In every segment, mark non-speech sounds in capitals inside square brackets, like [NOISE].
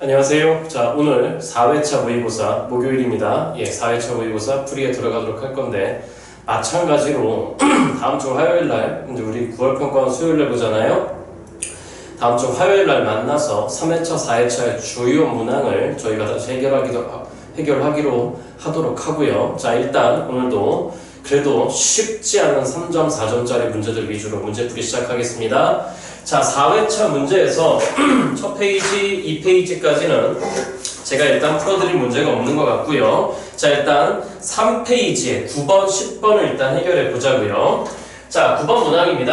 안녕하세요. 자, 오늘 4회차 모의고사 목요일입니다. 예, 4회차 모의고사 풀이에 들어가도록 할 건데 마찬가지로 [CLEARS THROAT] 다음 주 화요일 날 이제 우리 9월 평가원 수요일 날 보잖아요. 다음 주 화요일 날 만나서 3회차, 4회차의 주요 문항을 저희가 다시 해결하기도 해결하기로 하도록 하고요. 자, 일단 오늘도 그래도 쉽지 않은 3점, 4점짜리 문제들 위주로 문제풀이 시작하겠습니다. 자, 4회차 문제에서 [CLEARS THROAT] 첫 페이지, 2페이지까지는 제가 일단 풀어드릴 문제가 없는 것 같고요. 자, 일단 3페이지에 9번, 10번을 일단 해결해 보자고요. 자, 9번 문항입니다.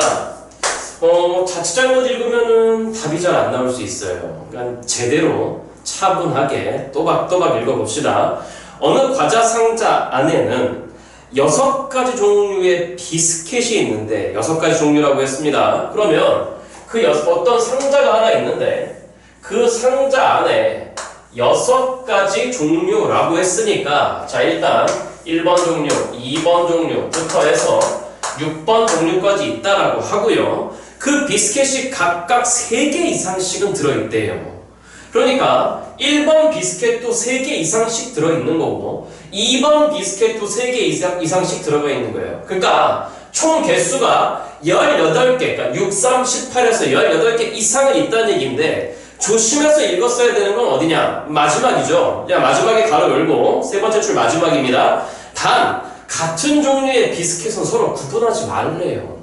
어, 자칫 잘못 읽으면은 답이 잘 안 나올 수 있어요. 그러니까 제대로 차분하게 또박또박 읽어봅시다. 어느 과자 상자 안에는 여섯 가지 종류의 비스켓이 있는데 여섯 가지 종류라고 했습니다. 그러면 그 여섯, 어떤 상자가 하나 있는데 그 상자 안에 여섯 가지 종류라고 했으니까 자 일단 1번 종류, 2번 종류부터 해서 6번 종류까지 있다라고 하고요. 그 비스켓이 각각 3개 이상씩은 들어있대요. 그러니까 1번 비스켓도 3개 이상씩 들어있는 거고 2번 비스켓도 3개 이상, 이상씩 들어가 있는 거예요. 그러니까 총 개수가 18개, 그러니까 6, 3, 18에서 18개 이상은 있다는 얘기인데 조심해서 읽었어야 되는 건 어디냐? 마지막이죠. 야, 마지막에 가로 열고 세 번째 줄 마지막입니다. 단 같은 종류의 비스켓은 서로 구분하지 말래요.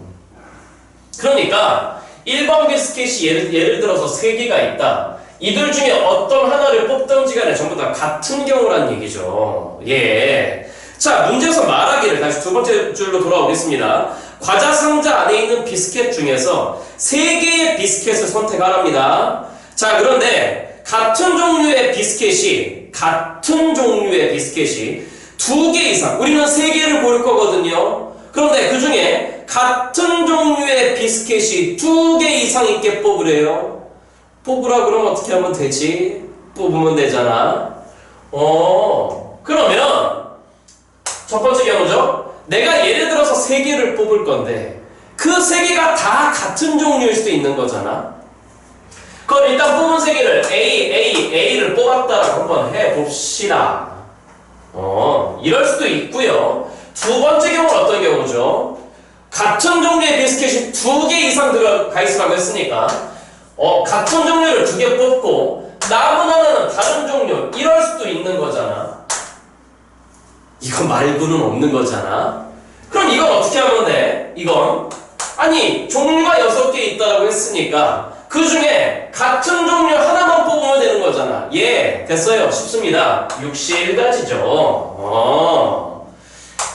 그러니까 1번 비스켓이 예를, 예를 들어서 3개가 있다. 이들 중에 어떤 하나를 뽑던지 간에 전부 다 같은 경우란 얘기죠. 예. 자, 문제에서 말하기를 다시 두 번째 줄로 돌아오겠습니다. 과자 상자 안에 있는 비스켓 중에서 세 개의 비스켓을 선택하랍니다. 자, 그런데 같은 종류의 비스켓이 같은 종류의 비스켓이 두 개 이상, 우리는 세 개를 고를 거거든요. 그런데 그 중에 같은 종류의 비스켓이 두 개 이상 있게 뽑으래요. 뽑으라 그러면 어떻게 하면 되지? 뽑으면 되잖아. 어, 그러면 첫 번째 경우죠. 내가 예를 들어서 세 개를 뽑을 건데 그 세 개가 다 같은 종류일 수도 있는 거잖아. 그럼 일단 뽑은 세 개를 A, A, A를 뽑았다라고 한번 해봅시다. 어, 이럴 수도 있고요. 두 번째 경우는 어떤 경우죠? 같은 종류의 비스켓이 두 개 이상 들어가 있으라고 했으니까 어, 같은 종류를 두 개 뽑고 남은 하나는 다른 종류 이럴 수도 있는 거잖아. 이거 말고는 없는 거잖아. 그럼 이건 어떻게 하면 돼? 이건 아니 종류가 여섯 개 있다고 했으니까 그 중에 같은 종류 하나만 뽑으면 되는 거잖아. 예, 됐어요. 쉽습니다. 61가지죠. 어.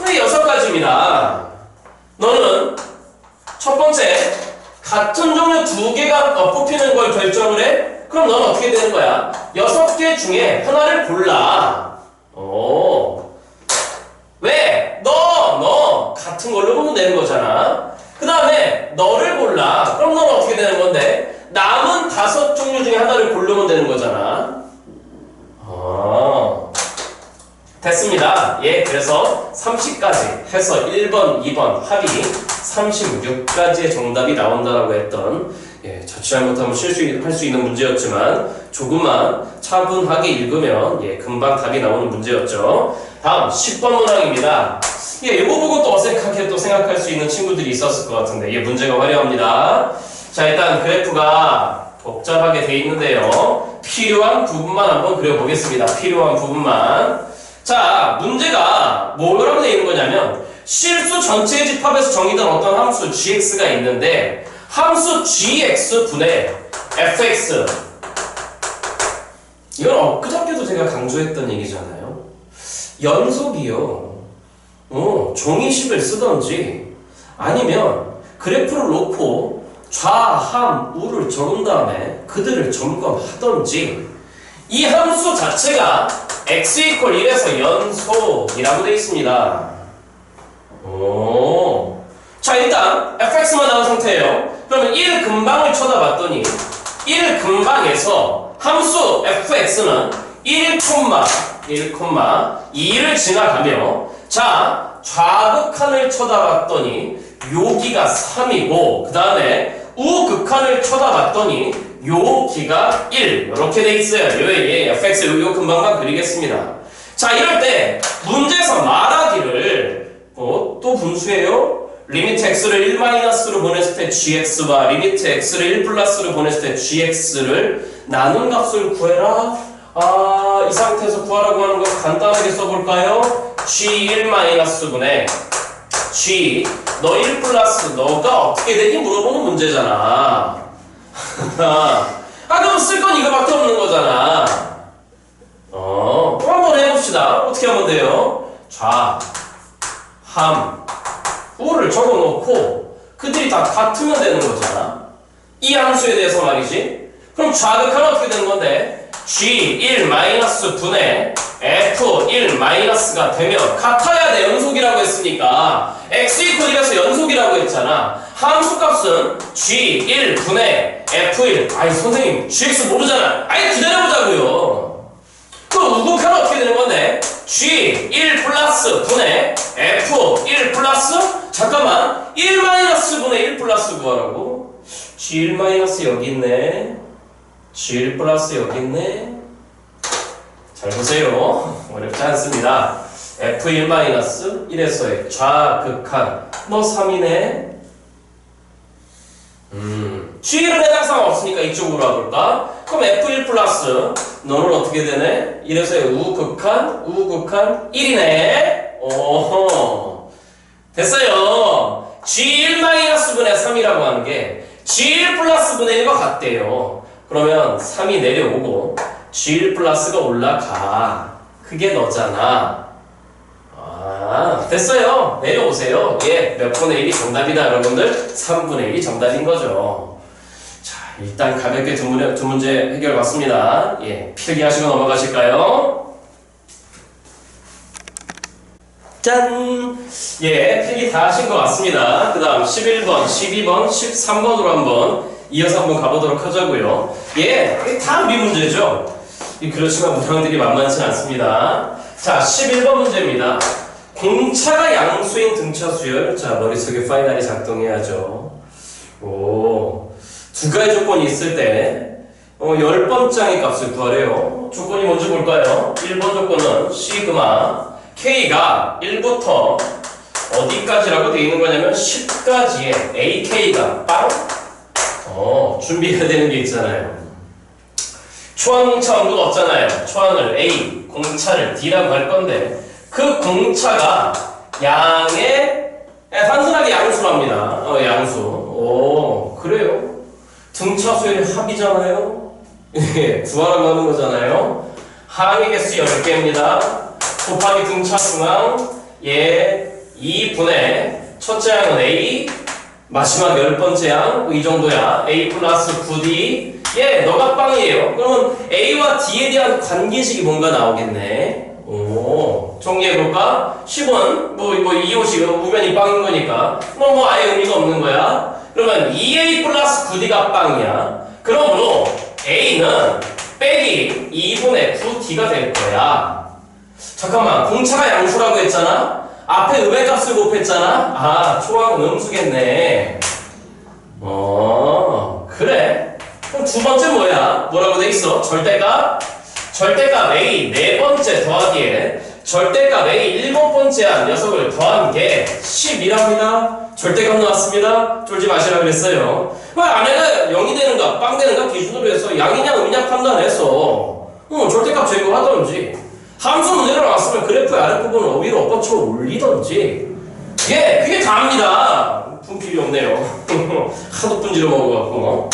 왜 여섯 가지입니다. 너는 첫 번째 같은 종류 두 개가 어, 뽑히는 걸 결정을 해? 그럼 넌 어떻게 되는 거야? 여섯 개 중에 하나를 골라. 오. 왜? 너, 너 같은 걸로 보면 되는 거잖아. 그 다음에 너를 골라. 그럼 넌 어떻게 되는 건데? 남은 다섯 종류 중에 하나를 고르면 되는 거잖아. 어. 됐습니다. 예, 그래서 30까지 해서 1번, 2번 합이 36가지의 정답이 나온다라고 했던 예, 자칫 잘못하면 실수할 수 있는 문제였지만 조금만 차분하게 읽으면 예, 금방 답이 나오는 문제였죠. 다음 10번 문항입니다. 예, 이거 보고 또 어색하게 또 생각할 수 있는 친구들이 있었을 것 같은데 예, 문제가 화려합니다. 자, 일단 그래프가 복잡하게 돼 있는데요. 필요한 부분만 한번 그려보겠습니다. 필요한 부분만. 자, 문제가 뭐라고 되어 있는 거냐면 실수 전체의 집합에서 정의된 어떤 함수 gx가 있는데 함수 gx 분의 fx 이건 엊그저께도 제가 강조했던 얘기잖아요. 연속이요. 어, 종이식을 쓰던지 아니면 그래프를 놓고 좌 함 우를 적은 다음에 그들을 점검하던지 이 함수 자체가 x 이퀄 1에서 연속이라고 되어 있습니다. 오. 자, 일단 fx만 나온 상태예요. 그러면 1 근방을 쳐다봤더니 1 근방에서 함수 fx는 1, 1, 2를 지나가며 자, 좌극한을 쳐다봤더니 여기가 3이고 그 다음에 우극한을 쳐다봤더니 요 기가 1 이렇게 돼 있어요. 요, 예, fx 요, 요 금방만 그리겠습니다. 자 이럴 때 문제에서 말하기를 어, 또 분수예요. 리미트 x를 1 마이너스로 보냈을 때 gx와 리미트 x를 1 플러스로 보냈을 때 gx를 나눈 값을 구해라. 아, 이 상태에서 구하라고 하는 거 간단하게 써볼까요? g1 마이너스분의 g 너 1 플러스 너가 어떻게 되니 물어보는 문제잖아. [LAUGHS] 아, 그럼 쓸 건 이거밖에 없는 거잖아. 어, 그럼 한번 해봅시다. 어떻게 하면 돼요? 좌, 함, 우를 적어놓고 그들이 다 같으면 되는 거잖아. 이 함수에 대해서 말이지. 그럼 좌극하는 어떻게 되는 건데? G1 마이너스 분의 F1 마이너스가 되면 같아야 돼. 연속이라고 했으니까. X 이퀄이라서 연속이라고 했잖아. 함수 값은 G1 분의 F1. 아이, 선생님, GX 모르잖아. 아이, 기다려보자고요. 그럼 우극하는 어떻게 되는 건데? G1 플러스 분의 F1 플러스? 잠깐만. 1 마이너스 분의 1 플러스 구하라고? G1 마이너스 여기 있네. G1 플러스 여기 있네. 잘 보세요. 어렵지 않습니다. F1 마이너스 1에서의 좌극한. 너 3이네. 음. G1은 해당 상황 없으니까 이쪽으로 와볼까? 그럼 F1 플러스 너는 어떻게 되네? 1에서의 우극한, 우극한 1이네. 오호. 됐어요. G1 마이너스 분의 3이라고 하는 게 G1 플러스 분의 1과 같대요. 그러면 3이 내려오고 G1 플러스가 올라가. 그게 너잖아. 아, 됐어요. 내려오세요. 예, 몇 분의 1이 정답이다, 여러분들? 3분의 1이 정답인 거죠. 자, 일단 가볍게 두, 문제, 두 문제 해결 봤습니다. 예, 필기하시고 넘어가실까요? 짠! 예, 필기 다 하신 것 같습니다. 그 다음 11번, 12번, 13번으로 한번 이어서 한번 가보도록 하자고요. 예, 다 우리 문제죠. 이 그렇지만 문항들이 만만치 않습니다. 자, 11번 문제입니다. 공차가 양수인 등차 수열. 자, 머릿속에 파이널이 작동해야죠. 오, 두 가지 조건이 있을 때, 어, 10번 장의 값을 구하래요. 조건이 뭔지 볼까요? 1번 조건은 시그마 K가 1부터 어디까지라고 되어 있는 거냐면 10까지의 AK가 빵? 어, 준비해야 되는 게 있잖아요. 초항공차 언급 없잖아요. 초항을 A, 공차를 D라고 할 건데 그 공차가 양의 그냥 단순하게 양수랍니다. 어, 양수. 오, 그래요. 등차 수열이 합이잖아요. 예, 구하라고 하는 거잖아요. 항의 개수 10개입니다. 곱하기 등차 중앙 예, 2분의 첫째 항은 A 마지막 열 번째 항, 이 정도야. A 플러스 9D. 예, 너가 빵이에요. 그러면 A와 D에 대한 관계식이 뭔가 나오겠네. 오, 정리해볼까? 10원, 뭐, 뭐, 2호식, 우변이 빵인 거니까. 뭐, 뭐, 아예 의미가 없는 거야. 그러면 2A 플러스 9D가 빵이야. 그러므로 A는 빼기 2분의 9D가 될 거야. 잠깐만, 공차가 양수라고 했잖아? 앞에 음의 값을 곱했잖아? 아, 초항은 음수겠네. 어, 그래. 그럼 두 번째 뭐야? 뭐라고 돼 있어? 절대값? 절대값 A 네 번째 더하기에 절대값 A 일곱 번째 한 녀석을 더한 게 10이랍니다. 절대값 나왔습니다. 쫄지 마시라 그랬어요. 왜 안에가 0이 되는가, 빵 되는가 기준으로 해서 양이냐 음이냐 판단해서 어, 절대값 제거하던지 함수 문제가 나왔으면 그래프의 아랫부분을 위로 엎어쳐 올리던지 예, 그게 다입니다. 분필이 없네요. [LAUGHS] 하도 분지러 먹어갖고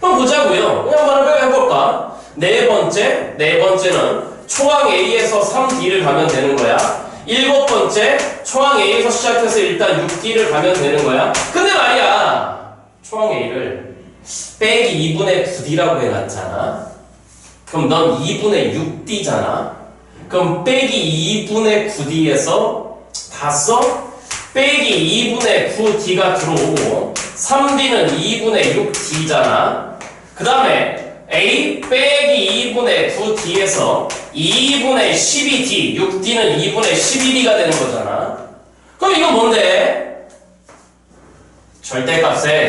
한번 보자고요. 그냥 한번 해볼까? 네 번째, 네 번째는 초항 A에서 3D를 가면 되는 거야. 일곱 번째, 초항 A에서 시작해서 일단 6D를 가면 되는 거야. 근데 말이야, 초항 A를 빼기 2분의 9D라고 해놨잖아. 그럼 넌 2분의 6D잖아. 그럼 빼기 2분의 9D에서 봤어? 빼기 2분의 9D가 들어오고 3D는 2분의 6D잖아. 그 다음에 A 빼기 2분의 9D에서 2분의 12D, 6D는 2분의 12D가 되는 거잖아. 그럼 이거 뭔데? 절대값에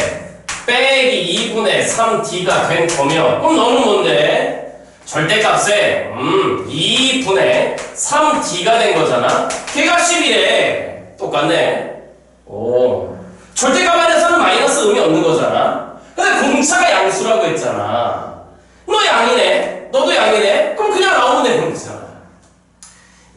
빼기 2분의 3d가 된 거면 그럼 너는 뭔데? 절대값에 음 2분의 3d가 된 거잖아. 걔가 10이래. 똑같네. 오. 절대값 안에서는 마이너스 의미 없는 거잖아. 근데 공차가 양수라고 했잖아. 너 양이네. 너도 양이네. 그럼 그냥 나오면 되는 거잖아.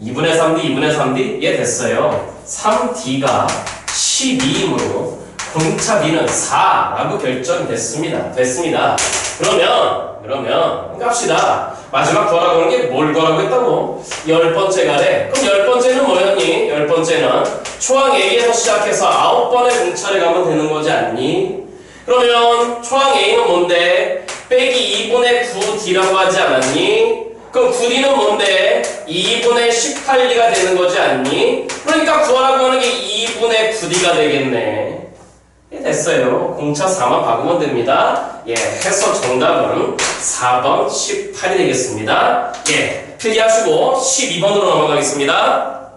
2분의 3d, 2분의 3d 얘 됐어요? 3d가 12이므로 공차 b는 4라고 결정됐습니다. 됐습니다. 그러면 그러면 갑시다. 마지막 거라고 하는 게 뭘 거라고 했다고? 열 번째 가래. 그럼 열 번째는 뭐였니? 열 번째는 초항 A에서 시작해서 아홉 번의 공차를 가면 되는 거지 않니? 그러면 초항 A는 뭔데? 빼기 2분의 9D라고 하지 않았니? 그럼 9D는 뭔데? 2분의 18D가 되는 거지 않니? 그러니까 구하라고 하는 게 2분의 9D가 되겠네. 예, 됐어요. 공차 4만 바꾸면 됩니다. 예, 해서 정답은 4번 18이 되겠습니다. 예, 필기하시고 12번으로 넘어가겠습니다.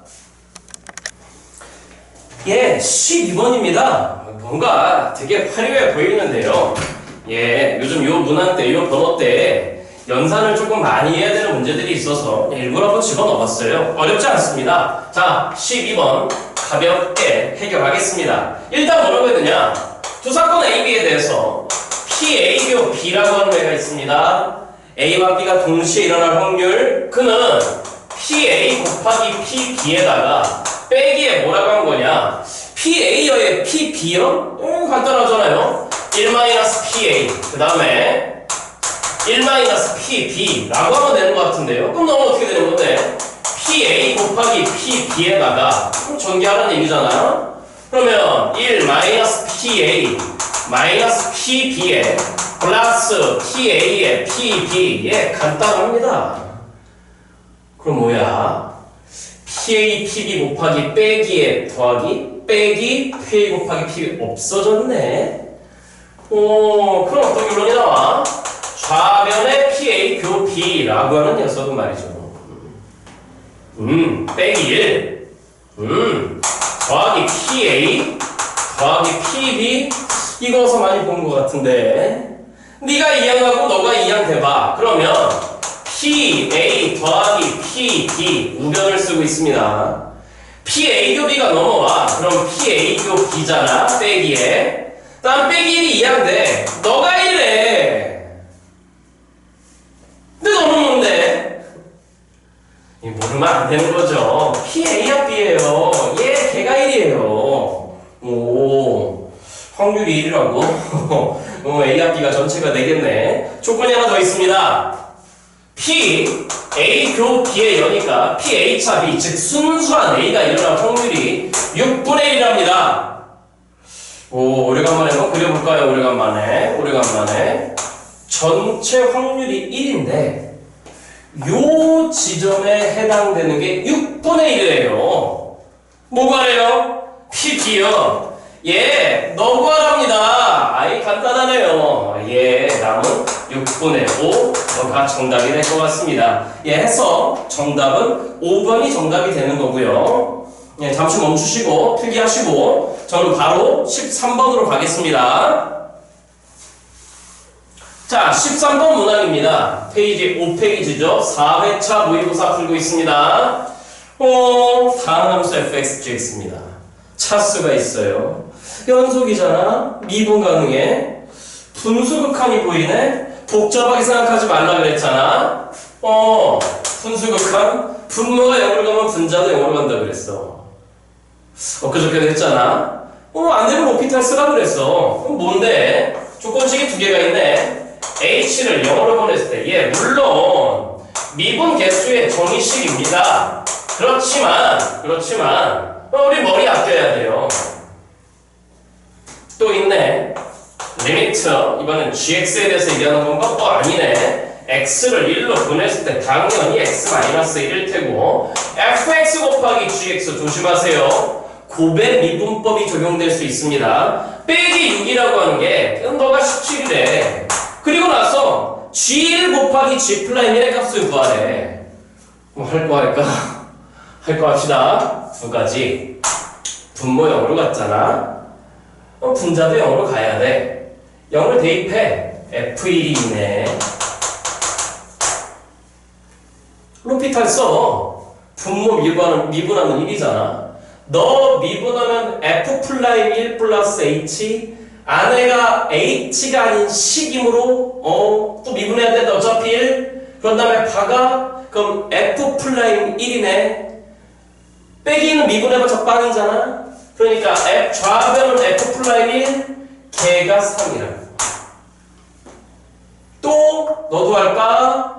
예, 12번입니다. 뭔가 되게 화려해 보이는데요. 예, 요즘 요 문안 때, 요 번호 때 연산을 조금 많이 해야 되는 문제들이 있어서 일부러 한번 집어넣어봤어요. 어렵지 않습니다. 자, 12번 가볍게 해결하겠습니다. 일단 뭐라고 해야 되냐? 두 사건 A, B에 대해서 P, A, 교 B라고 하는 애가 있습니다. A와 B가 동시에 일어날 확률 그는 P, A 곱하기 P, B에다가 빼기에 뭐라고 한 거냐? P, A여의 P, B요? 음, 간단하잖아요. 1-PA 그 다음에 1-PB라고 하면 되는 것 같은데요. 그럼 너는 어떻게 되는 건데? PA 곱하기 PB에다가 전개하는 얘기잖아. 그러면 1 PA 마이너스 PB에 플러스 PA에 PB에 간단합니다. 그럼 뭐야? PA, PB 곱하기 빼기에 더하기 빼기 PA 곱하기 PB 없어졌네. 오, 그럼 어떤 결론이 나와? 좌변의 PA 교 B라고 하는 녀석은 말이죠. 음, 빼기 1. 음, 더하기 PA, 더하기 PB. 이거 어서 많이 본 것 같은데. 네가 이항하고 너가 이항 대봐. 그러면 PA 더하기 PB 우변을 쓰고 있습니다. PA 교 B가 넘어와. 그럼 PA 교 B잖아. 빼기에. 다음 빼기 1이 이항돼. 너가 1래. 근데 너는 뭔데? 이 모르면 안 되는 거죠. P A야 B예요. 얘 걔가 1이에요. 오 확률이 1이라고? [LAUGHS] 어, A와 B가 전체가 되겠네. 조건이 하나 더 있습니다. P A 교 B의 여니까 P A 차 B 즉 순수한 A가 일어날 확률이 6분의 1이랍니다. 오 오래간만에 한번 그려볼까요? 오래간만에 오래간만에 전체 확률이 1인데 요 지점에 해당되는 게 6분의 1이에요. 뭐가래요? PB요. 예, 너 구하랍니다. 아이 간단하네요. 예, 남은 6분의 5 너가 정답이 될 것 같습니다. 예, 해서 정답은 5번이 정답이 되는 거고요. 예, 잠시 멈추시고 필기하시고 저는 바로 13번으로 가겠습니다. 자, 13번 문항입니다. 페이지 5페이지죠. 4회차 모의고사 풀고 있습니다. 어, 다항함수 fxgx입니다. 차수가 있어요. 연속이잖아. 미분 가능해. 분수 극한이 보이네. 복잡하게 생각하지 말라 그랬잖아. 어, 분수 극한. 분모가 0으로 가면 분자도 0으로 간다 그랬어. 엊그저께도 했잖아. 어, 안 되면 오피탈 쓰라 그랬어. 그럼 뭔데? 조건식이 두 개가 있네. H를 0으로 보냈을 때, 예, 물론 미분 개수의 정의식입니다. 그렇지만, 그렇지만, 어, 우리 머리 아껴야 돼요. 또 있네. 리미트, 이번엔 gx에 대해서 얘기하는 건가? 어, 아니네. x를 1로 보냈을 때 당연히 x-1일 테고, fx 곱하기 gx 조심하세요. 고배 미분법이 적용될 수 있습니다. 빼기 6이라고 하는 게, 너가 17이래. 그리고 나서 G1 곱하기 G 플라임 1의 값을 구하래. 뭐할거 할까? [LAUGHS] 할 거 합시다. 두 가지. 분모 0으로 갔잖아. 어, 분자도 0으로 가야 돼. 0을 대입해. F1이 있네. 로피탈 써. 분모 미분하면, 미분하면 1이잖아. 너 미분하면 F 플라임 1 플러스 H 아내가 H가 아닌 식이므로 어, 또 미분해야 된다. 어차피 1. 그런 다음에 바가 그럼 F 플라임 1이네. 빼기 는 미분해봤자 빵이잖아. 그러니까 F 좌변은 F 플라임 1, 걔가 3이라고. 또 너도 할까?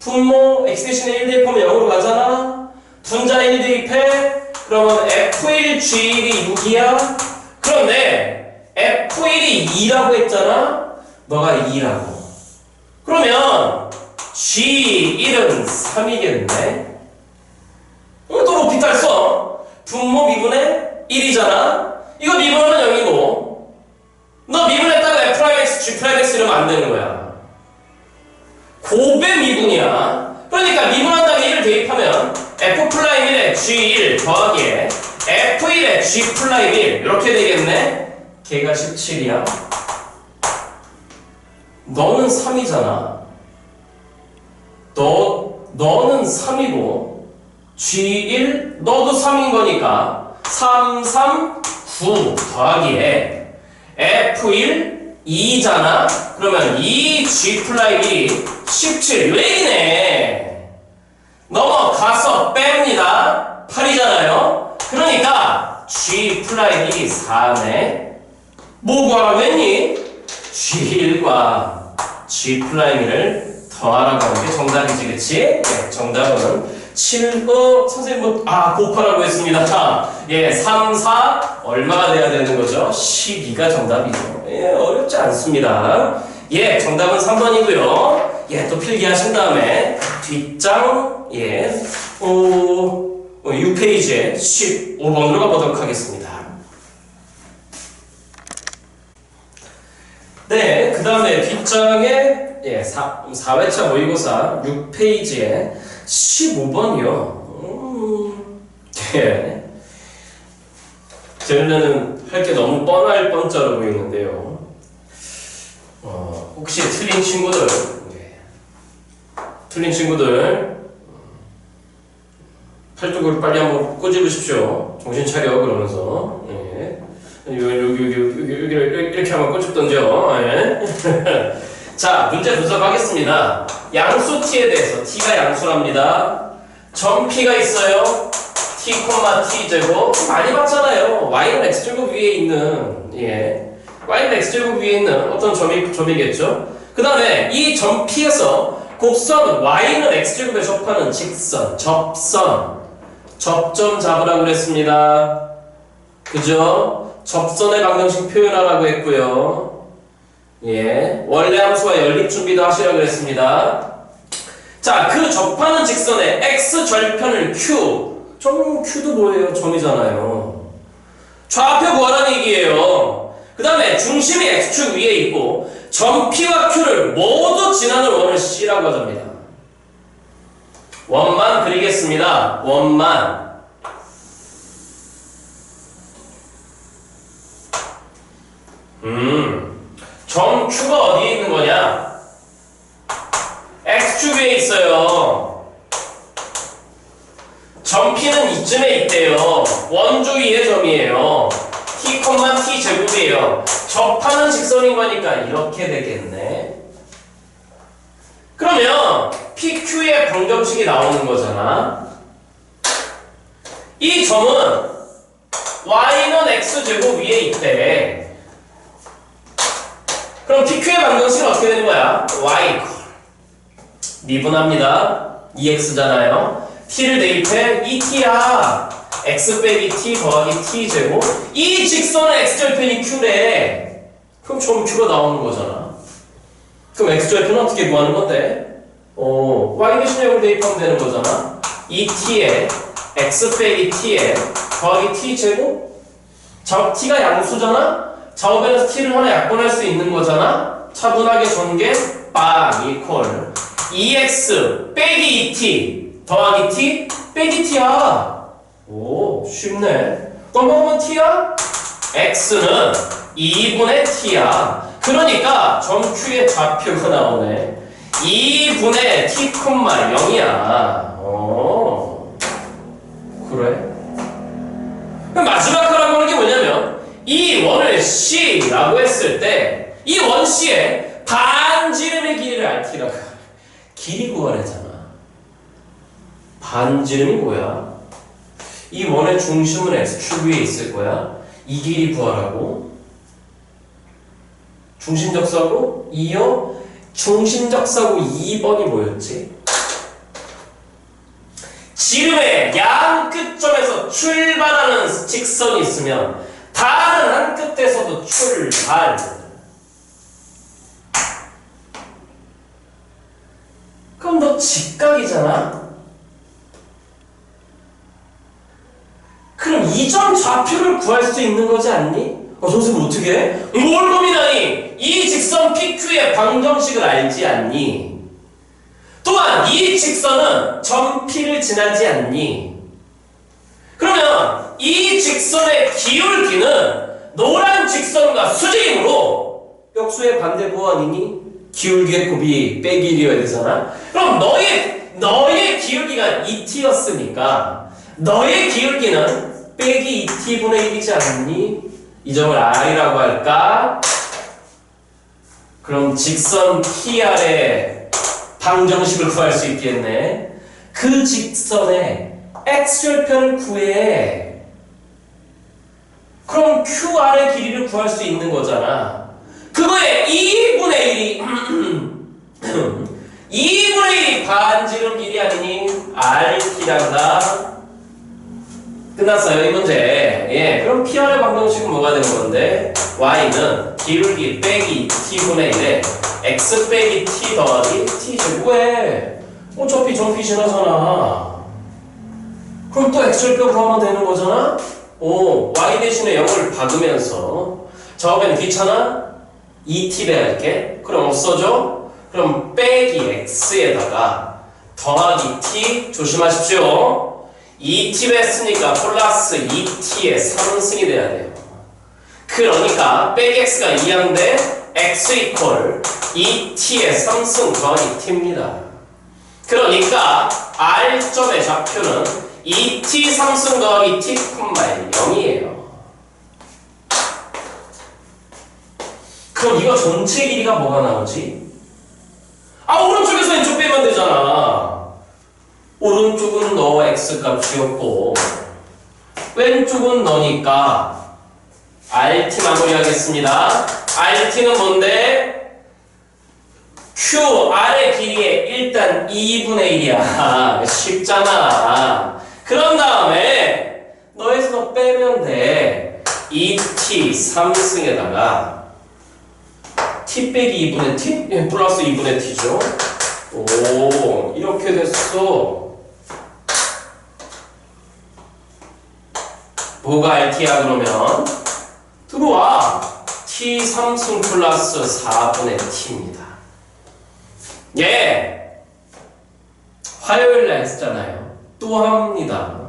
분모 x 대신에 1 대입하면 0으로 가잖아. 분자에 1 대입해. 그러면 F1 G1이 6이야. 그런데 F1이 2라고 했잖아. 너가 2라고. 그러면 G1은 3이겠네. 어, 또 로피탈 써. 분모 미분에 1이잖아. 이거 미분하면 0이고. 너 미분했다가 F 프라임 X, G 프라임 X 이러면 안 되는 거야. 고배 미분이야. 그러니까 미분한 다음에 1을 대입하면 F 플라임 1에 G1 더하기에 F1에 G 플라임 1 이렇게 되겠네. 걔가 17이야. 너는 3이잖아. 너, 너는 3이고 G1 너도 3인 거니까 3, 3, 9 더하기에 F1 2잖아. 그러면 2G 플라임 1이 17 왜이네. 넘어가서 뺍니다. 8이잖아요. 그러니까 G 플라임 1이 4네. 뭐 구하라고 했니? G1과 G 플라임 1을 더하라고 하는 게 정답이지, 그치? 네, 정답은 7, 어, 선생님 뭐, 아, 곱하라고 했습니다. [LAUGHS] 예, 3, 4, 얼마가 돼야 되는 거죠? 12가 정답이죠. 예, 어렵지 않습니다. 예, 정답은 3번이고요. 예, 또 필기하신 다음에 뒷장, 예, 어, 어, 6페이지에 15번으로 가보도록 하겠습니다. 네, 그 다음에 뒷장에 예, 4, 4회차 모의고사 6페이지에 15번이요. 음, 예. 제 눈에는 할 게 너무 뻔할 뻔자로 보이는데요. 어, 혹시 틀린 친구들, 예. 틀린 친구들, 팔뚝을 빨리 한번 꼬집으십시오. 정신 차려, 그러면서. 예. 여기, 여기, 여기, 여기, 이렇게 한번 꼬집 던져. 예. [LAUGHS] 자, 문제 분석하겠습니다. 양수 t에 대해서 t가 양수랍니다. 점 p가 있어요. t, t 제곱 많이 봤잖아요. y는 x 제곱 위에 있는 예, y는 x 제곱 위에 있는 어떤 점이 점이겠죠. 그 다음에 이 점 p에서 곡선 y는 x 제곱에 접하는 직선, 접선, 접점 잡으라고 그랬습니다. 그죠? 접선의 방정식 표현하라고 했고요. 예, 원래 함수와 연립 준비도 하시라고 했습니다. 자, 그 접하는 직선의 x 절편을 q. 점 q도 뭐예요? 점이잖아요. 좌표 구하라는 얘기예요. 그 다음에 중심이 x축 위에 있고 점 p와 q를 모두 지나는 원을 c라고 하답니다. 원만 그리겠습니다. 원만. 음. 점 Q가 어디에 있는 거냐? X축 위에 있어요. 점 P는 이쯤에 있대요. 원주 위의 점이에요. T, T 제곱이에요. 접하는 직선인 거니까 이렇게 되겠네. 그러면 PQ의 방정식이 나오는 거잖아. 이 점은 Y는 X제곱 위에 있대. 그럼 PQ의 방정식은 어떻게 되는 거야? Y 미분합니다. 2x잖아요. t를 대입해 2t야. x 빼기 t 더하기 t 제곱. 이 직선의 x절편이 q래. 그럼 점 q가 나오는 거잖아. 그럼 x절편은 어떻게 구하는 건데? 어, y 대신 0을 대입하면 되는 거잖아. 2t에 x 빼기 t에 더하기 t 제곱. 자, t가 양수잖아. 좌우변에서 t를 하나 약분할 수 있는 거잖아. 차분하게 전개 빵 이퀄 2x 빼기 2t 더하기 t 빼기 t야. 오 쉽네. 넘어가면 t야? x는 2분의 t야. 그러니까 점 Q의 좌표가 나오네. 2분의 t, 0이야. 어. 그래? 마지막 하라고 하는 게 뭐냐면 이 원을 C라고 했을 때 이 원 C의 반지름의 길이를 RT라고 해. 길이 구하래잖아. 반지름이 뭐야? 이 원의 중심은 X축 위에 있을 거야. 이 길이 구하라고. 중심적 사고 2요. 중심적 사고 2번이 뭐였지? 지름의 양 끝점에서 출발하는 직선이 있으면 다른 한 끝에서도 출발. 그럼 너 직각이잖아? 그럼 이점 좌표를 구할 수 있는 거지 않니? 어, 선생님 어떻게 해? 뭘 고민하니? 이 직선 PQ의 방정식을 알지 않니? 또한 이 직선은 점 P를 지나지 않니? 그러면 이 직선의 기울기는 노란 직선과 수직이므로 역수의 반대부 아니니? 기울기의 곱이 빼기 1이어야 되잖아? 그럼 너의, 너의 기울기가 2t였으니까 너의 기울기는 빼기 2t분의 1이지 않니? 이 점을 r이라고 할까? 그럼 직선 PR의 방정식을 구할 수 있겠네. 그 직선의 x절편을 구해. 그럼 QR의 길이를 구할 수 있는 거잖아. 그거의 2분의 1이 2분의 1이 반지름 길이 아니니 RT란다. 끝났어요, 이 문제. 예, 그럼 PR의 방정식은 뭐가 되는 건데? Y는 기울기 빼기 T분의 1에 X 빼기 T 더하기 T 제곱에 어차피 점피 지나잖아. 그럼 또 X절벽으로 하면 되는 거잖아? 오, Y 대신에 0을 박으면서 작업에는 귀찮아? 2T 배할게. 그럼 없어져? 그럼 빼기 X에다가 더하기 T 조심하십시오. 2t 했으니까 플러스 2t의 3승이 돼야 돼요. 그러니까 빼기 x가 2양대 x 이퀄 2t의 3승 더하기 t입니다. 그러니까 r점의 좌표는 2t 3승 더하기 t, 0이에요. 그럼 이거 전체 길이가 뭐가 나오지? 아 오른쪽에서 왼쪽 빼면 되잖아. 오른쪽은 너 x값이었고 왼쪽은 너니까 rt 마무리하겠습니다. rt는 뭔데? q r의 길이의 일단 2분의 1이야. [LAUGHS] 쉽잖아. 그런 다음에 너에서 너 빼면 돼. 2t 3승에다가 t 빼기 2분의 t? 예, 플러스 2분의 t죠. 오, 이렇게 됐어. 뭐가 RT야 그러면? 들어와. T 3승 플러스 4분의 T입니다. 예. 화요일 날 했잖아요. 또 합니다.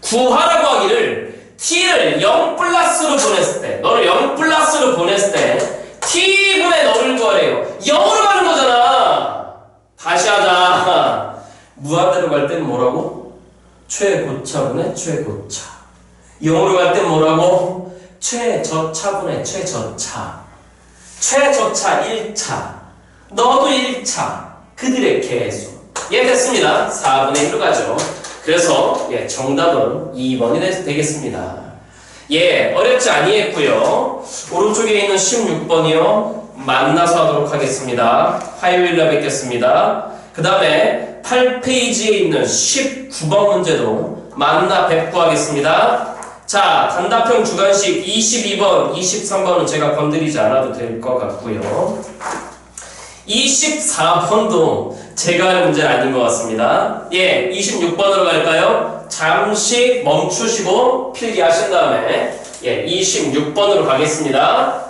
구하라고 하기를 T를 0 플러스로 보냈을 때, 너를 0 플러스로 보냈을 때, T분의 너를 구하래요. 0으로 가는 거잖아. 다시 하자. 무한대로 갈 때는 뭐라고? 최고차분의 최고차. 0으로 갈땐 뭐라고? 최저차분의 최저차. 최저차 1차. 너도 1차. 그들의 개수. 예, 됐습니다. 4분의 1로 가죠. 그래서, 예, 정답은 2번이 되겠습니다. 예, 어렵지 아니했고요. 오른쪽에 있는 16번이요. 만나서 하도록 하겠습니다. 화요일 날 뵙겠습니다. 그 다음에 8페이지에 있는 19번 문제도 만나 뵙고 하겠습니다. 자, 단답형 주관식 22번, 23번은 제가 건드리지 않아도 될 것 같고요. 24번도 제가 할 문제는 아닌 것 같습니다. 예, 26번으로 갈까요? 잠시 멈추시고 필기하신 다음에 예, 26번으로 가겠습니다.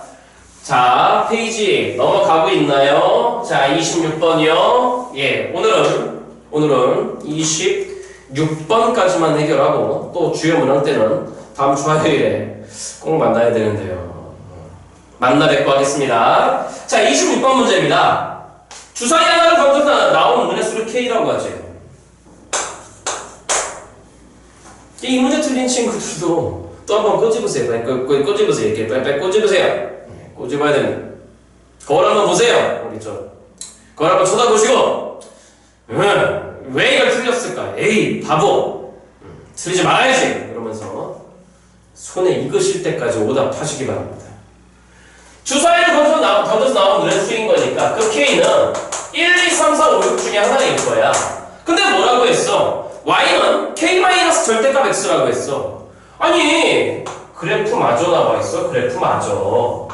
자, 페이지 넘어가고 있나요? 자, 26번이요. 예, 오늘은 오늘은 26번까지만 해결하고 또 주요 문항 때는 다음 주 화요일에 꼭 만나야 되는데요. 만나 뵙고 하겠습니다. 자, 26번 문제입니다. 주사위 하나를 던져서 나온 문의 수를 K라고 하죠. 이 문제 틀린 친구들도 또 한 번 꼬집으세요. 빨리 꼬, 꼬, 꼬집으세요. 이렇게 빨리 꼬집으세요. 네, 꼬집어야 됩니다. 거울 한번 보세요. 우리 저 거울 한번 쳐다보시고 음, 왜 이걸 틀렸을까? 에이 바보 음, 틀리지 말아야지 이러면서 손에 익으실 때까지 오답하시기 바랍니다. 주사위를 던져서, 나, 던져 Y는 K 절대값 X라고 했어. 아니 그래프 마저 나와 있어. 그래프 마저.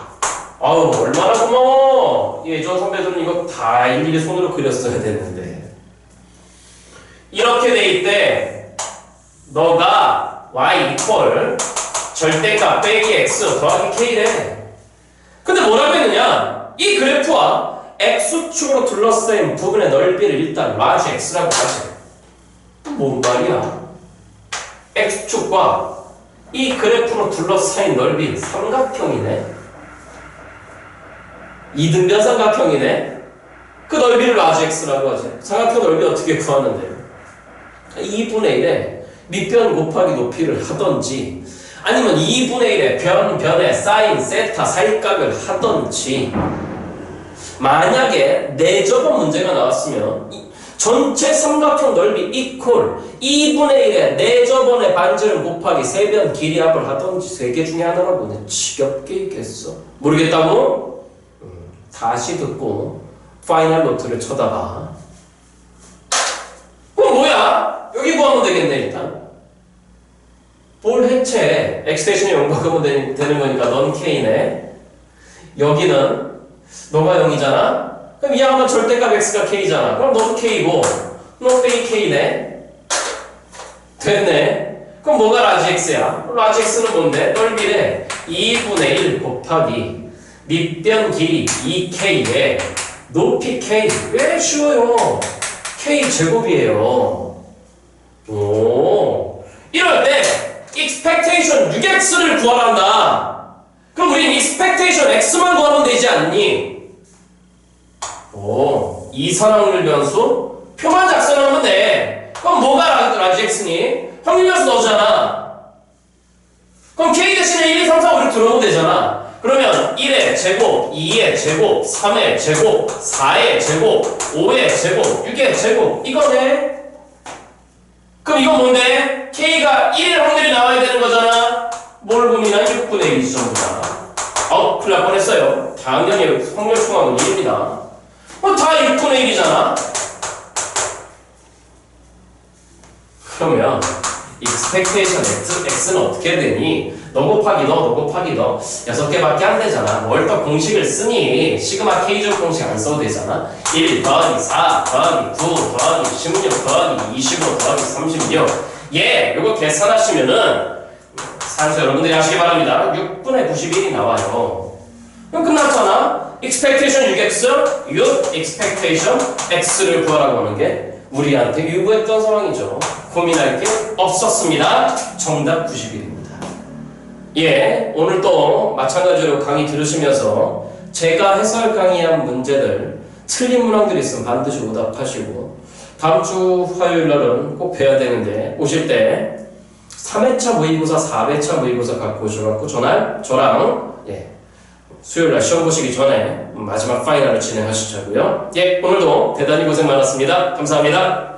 아우 얼마나 고마워. 예전 선배들은 이거 다 일일이 손으로 그렸어야 됐는데. 이렇게 돼 있대. 너가 y 이퀄 절대값 빼기 x 더하기 k래. 근데 뭐라고 했느냐? 이 그래프와 x축으로 둘러싸인 부분의 넓이를 일단 라지 x라고 하지. 뭔 말이야? x축과 이 그래프로 둘러싸인 넓이 삼각형이네. 이등변 삼각형이네. 그 넓이를 라지 x라고 하지. 삼각형 넓이 어떻게 구하는데? 2분의 1에 밑변 곱하기 높이를 하던지 아니면 2분의 1에 변, 변의 사인, 세타, 사이값을 하던지 만약에 네 저번 문제가 나왔으면 이 전체 삼각형 넓이 이퀄 2분의 1에 네 저번의 반지름 곱하기 세변 길이 합을 하던지 세 개 중에 하나라고 내 지겹게 얘기했어. 모르겠다고? 음, 다시 듣고 파이널 노트를 쳐다봐. 그럼 뭐야? 여기 구하면 되겠네 일단. 볼 해체 x 대신에 0 바꾸면 되- 되는 거니까 넌 k네. 여기는 너가 0이잖아 그럼 이 양은 절대값 x가 k잖아. 그럼 너도 k고. 너 빼기 k네? 됐네. 그럼 뭐가 라지 x야? 라지 x는 뭔데? 넓이래. 2분의 1 곱하기 밑변 길이 2k에 높이 k. 왜 쉬워요? K 제곱이에요. 오. 이럴 때 expectation 6x를 구하란다. 그럼 우린 expectation x만 구하면 되지 않니? 오, 이산확률 변수 표만 작성하면 돼. 그럼 뭐가 라- 라지 x니? 확률 변수 넣잖아. 그럼 k 대신에 1, 2, 3, 4, 5, 6 들어오면 되잖아. 그러면 1의 제곱, 2의 제곱, 3의 제곱, 4의 제곱, 5의 제곱, 6의 제곱 이거네. 그럼 이건 뭔데? K가 1일 확률이 나와야 되는 거잖아. 뭘 보면 6분의 1이죠, 전부 다. 어, 큰일 날 뻔했어요. 당연히 확률 충합은 1입니다. 어, 다 6분의 1이잖아. 그러면 expectation x는 어떻게 되니? 너 곱하기 너, 너 곱하기 너 여섯 개밖에 안 되잖아. 뭘또 공식을 쓰니? 시그마 K제곱 공식 안 써도 되잖아. 1 더하기 4 더하기 9 더하기 16 더하기 25 더하기 36 예, 요거 계산하시면은 산수 여러분들이 하시기 바랍니다. 6분의 91이 나와요. 그럼 끝났잖아. Expectation 6x, 6 expectation x를 구하라고 하는 게 우리한테 유구했던 상황이죠. 고민할 게 없었습니다. 정답 91입니다. 예, 오늘 또 마찬가지로 강의 들으시면서 제가 해설 강의한 문제들 틀린 문항들이 있으면 반드시 오답하시고 다음 주 화요일 날은 꼭 뵈야 되는데 오실 때 3회차 모의고사, 4회차 모의고사 갖고 오셔갖고 저날 저랑 예, 수요일 날 시험 보시기 전에 마지막 파이널을 진행하시자고요. 예, 오늘도 대단히 고생 많았습니다. 감사합니다.